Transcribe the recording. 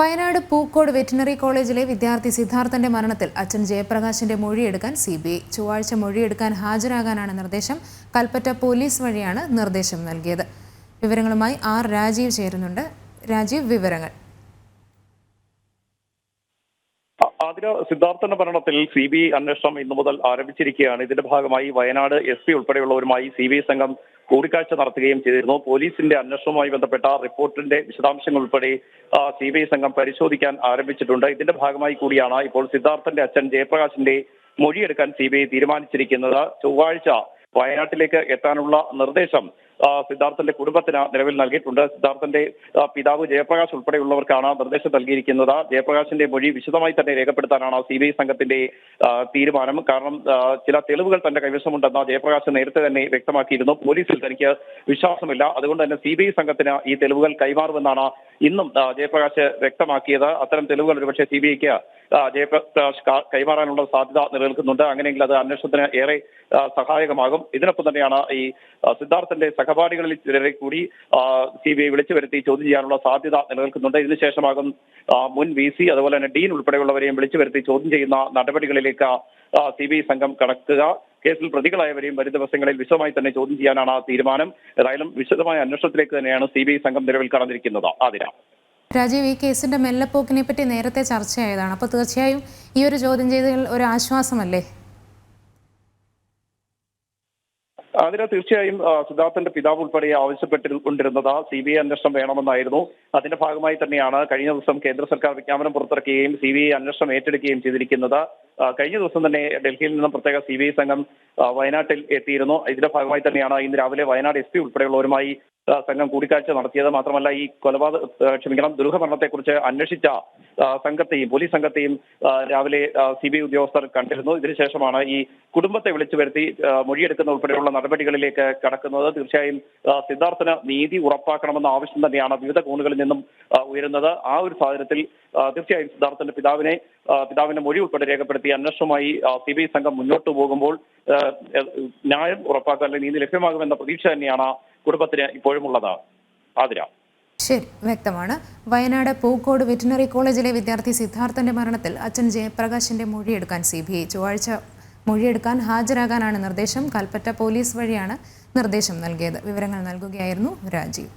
Wayanad Pookode veterinary കോളേജിലെ വിദ്യാർത്ഥി സിദ്ധാർത്ഥന്റെ മരണത്തിൽ അച്ഛൻ ജയപ്രകാശിന്റെ മൊഴിയെടുക്കാൻ സി ബി ഐ ചൊവ്വാഴ്ച മൊഴിയെടുക്കാൻ ഹാജരാകാനാണ് നിർദ്ദേശം. കൽപ്പറ്റ പോലീസ് വഴിയാണ് നിർദ്ദേശം നൽകിയത്. വിവരങ്ങളുമായി ആർ രാജീവ് ചേരുന്നുണ്ട്. രാജീവ് വിവരങ്ങൾ. ആതിര സിദ്ധാർത്ഥന്റെ ഭരണത്തിൽ സി ബി അന്വേഷണം ഇന്നു മുതൽ ആരംഭിച്ചിരിക്കുകയാണ്. ഇതിന്റെ ഭാഗമായി വയനാട് എസ് പി ഉൾപ്പെടെയുള്ളവരുമായി സി ബി ഐ സംഘം കൂടിക്കാഴ്ച നടത്തുകയും ചെയ്തിരുന്നു. പോലീസിന്റെ അന്വേഷണവുമായി ബന്ധപ്പെട്ട റിപ്പോർട്ടിന്റെ വിശദാംശങ്ങൾ ഉൾപ്പെടെ സി ബി ഐ സംഘം പരിശോധിക്കാൻ ആരംഭിച്ചിട്ടുണ്ട്. ഇതിന്റെ ഭാഗമായി കൂടിയാണ് ഇപ്പോൾ സിദ്ധാർത്ഥന്റെ അച്ഛൻ ജയപ്രകാശിന്റെ മൊഴിയെടുക്കാൻ സി ബി ഐ തീരുമാനിച്ചിരിക്കുന്നത്. ചൊവ്വാഴ്ച വയനാട്ടിലേക്ക് എത്താനുള്ള നിർദ്ദേശം സിദ്ധാർത്ഥന്റെ കുടുംബത്തിന് നിലവിൽ നൽകിയിട്ടുണ്ട്. സിദ്ധാർത്ഥന്റെ പിതാവ് ജയപ്രകാശ് ഉൾപ്പെടെയുള്ളവർക്കാണ് നിർദ്ദേശം നൽകിയിരിക്കുന്നത്. ജയപ്രകാശിന്റെ മൊഴി വിശദമായി തന്നെ രേഖപ്പെടുത്താനാണ് സി ബി ഐ സംഘത്തിന്റെ തീരുമാനം. കാരണം ചില തെളിവുകൾ തന്റെ കൈവശമുണ്ടെന്ന് ജയപ്രകാശ് നേരത്തെ തന്നെ വ്യക്തമാക്കിയിരുന്നു. പോലീസിൽ തനിക്ക് വിശ്വാസമില്ല. അതുകൊണ്ട് തന്നെ സി ബി ഐ സംഘത്തിന് ഈ തെളിവുകൾ കൈമാറുമെന്നാണ് ഇന്നും ജയപ്രകാശ് വ്യക്തമാക്കിയത്. അത്തരം തെളിവുകൾ ഒരുപക്ഷെ സി ബി ഐക്ക് ജയപ്രകാശ് കൈമാറാനുള്ള സാധ്യത നിലനിൽക്കുന്നുണ്ട്. അങ്ങനെയെങ്കിൽ അത് അന്വേഷണത്തിന് ഏറെ സഹായകമാകും. ഇതിനൊപ്പം തന്നെയാണ് ഈ സിദ്ധാർത്ഥന്റെ സഹപാഠികളിൽ ചിലരെ കൂടി സി ബി ഐ വിളിച്ചു വരുത്തി ചോദ്യം ചെയ്യാനുള്ള സാധ്യത നിലനിൽക്കുന്നുണ്ട്. ഇതിനുശേഷമാകും മുൻ വി സി അതുപോലെ തന്നെ ഡീൻ ഉൾപ്പെടെയുള്ളവരെയും വിളിച്ചു വരുത്തി ചോദ്യം ചെയ്യുന്ന നടപടികളിലേക്ക് സി ബി ഐ സംഘം കടക്കുക. കേസിൽ പ്രതികളായവരെയും വരും ദിവസങ്ങളിൽ വിശദമായി തന്നെ ചോദ്യം ചെയ്യാനാണ് തീരുമാനം. ഏതായാലും വിശദമായ അന്വേഷണത്തിലേക്ക് തന്നെയാണ് സി സംഘം നിലവിൽ കടന്നിരിക്കുന്നത്. ആതിര. രാജീവ് ഈ കേസിന്റെ മെല്ലപ്പോക്കിനെ പറ്റി നേരത്തെ ചർച്ചയായതാണ്. അപ്പോൾ തീർച്ചയായും ഈ ഒരു ചോദ്യം ചെയ്തതിൽ ഒരു ആശ്വാസമല്ലേ? അതിന് തീർച്ചയായും സിദ്ധാർത്ഥന്റെ പിതാവ് ഉൾപ്പെടെ ആവശ്യപ്പെട്ടുകൊണ്ടിരുന്നത് സി ബി ഐ അന്വേഷണം വേണമെന്നായിരുന്നു. അതിന്റെ ഭാഗമായി തന്നെയാണ് കഴിഞ്ഞ ദിവസം കേന്ദ്ര സർക്കാർ വിജ്ഞാപനം പുറത്തിറക്കുകയും സി ബി ഐ അന്വേഷണം ഏറ്റെടുക്കുകയും ചെയ്തിരിക്കുന്നത്. കഴിഞ്ഞ ദിവസം തന്നെ ഡൽഹിയിൽ നിന്നും പ്രത്യേക സി ബി ഐ സംഘം വയനാട്ടിൽ എത്തിയിരുന്നു. ഇതിന്റെ ഭാഗമായി തന്നെയാണ് ഇന്ന് രാവിലെ വയനാട് എസ് പി ഉൾപ്പെടെയുള്ളവരുമായി സംഘം കൂടിക്കാഴ്ച നടത്തിയത് മാത്രമല്ല ഈ കൊലപാതക ക്ഷമിക്കണം ദുരൂഹമരണത്തെക്കുറിച്ച് അന്വേഷിച്ച സംഘത്തെയും പോലീസ് സംഘത്തെയും രാവിലെ സി ബി ഐ ഉദ്യോഗസ്ഥർ കണ്ടിരുന്നു. ഇതിനുശേഷമാണ് ഈ കുടുംബത്തെ വിളിച്ചു വരുത്തി മൊഴിയെടുക്കുന്ന ഉൾപ്പെടെയുള്ള നടപടികളിലേക്ക് കടക്കുന്നത്. തീർച്ചയായും സിദ്ധാർത്ഥന നീതി ഉറപ്പാക്കണമെന്ന ആവശ്യം തന്നെയാണ് വിവിധ കോണുകളിൽ നിന്നും ഉയരുന്നത്. ആ ഒരു സാഹചര്യത്തിൽ തീർച്ചയായും സിദ്ധാർത്ഥന്റെ പിതാവിനെ പിതാവിന്റെ മൊഴി ഉൾപ്പെടെ രേഖപ്പെടുത്തി അന്വേഷണവുമായി സി ബി ഐ സംഘം മുന്നോട്ട് പോകുമ്പോൾ ന്യായം ഉറപ്പാക്കാൻ അല്ലെങ്കിൽ നീതി ലഭ്യമാകുമെന്ന പ്രതീക്ഷ തന്നെയാണ് കുടുംബത്തിന് ഇപ്പോഴും ഉള്ളത് ആതിര. ശരി വ്യക്തമാണ്. വയനാട് പൂക്കോട് വെറ്റിനറി കോളേജിലെ വിദ്യാർത്ഥി സിദ്ധാർത്ഥന്റെ മരണത്തിൽ അച്ഛൻ ജയപ്രകാശിന്റെ മൊഴിയെടുക്കാൻ സി ബി ഐ ചൊവ്വാഴ്ച മൊഴിയെടുക്കാൻ ഹാജരാകാനാണ് നിർദ്ദേശം. കൽപ്പറ്റ പോലീസ് വഴിയാണ് നിർദ്ദേശം നൽകിയത്. വിവരങ്ങൾ നൽകുകയായിരുന്നു രാജീവ്.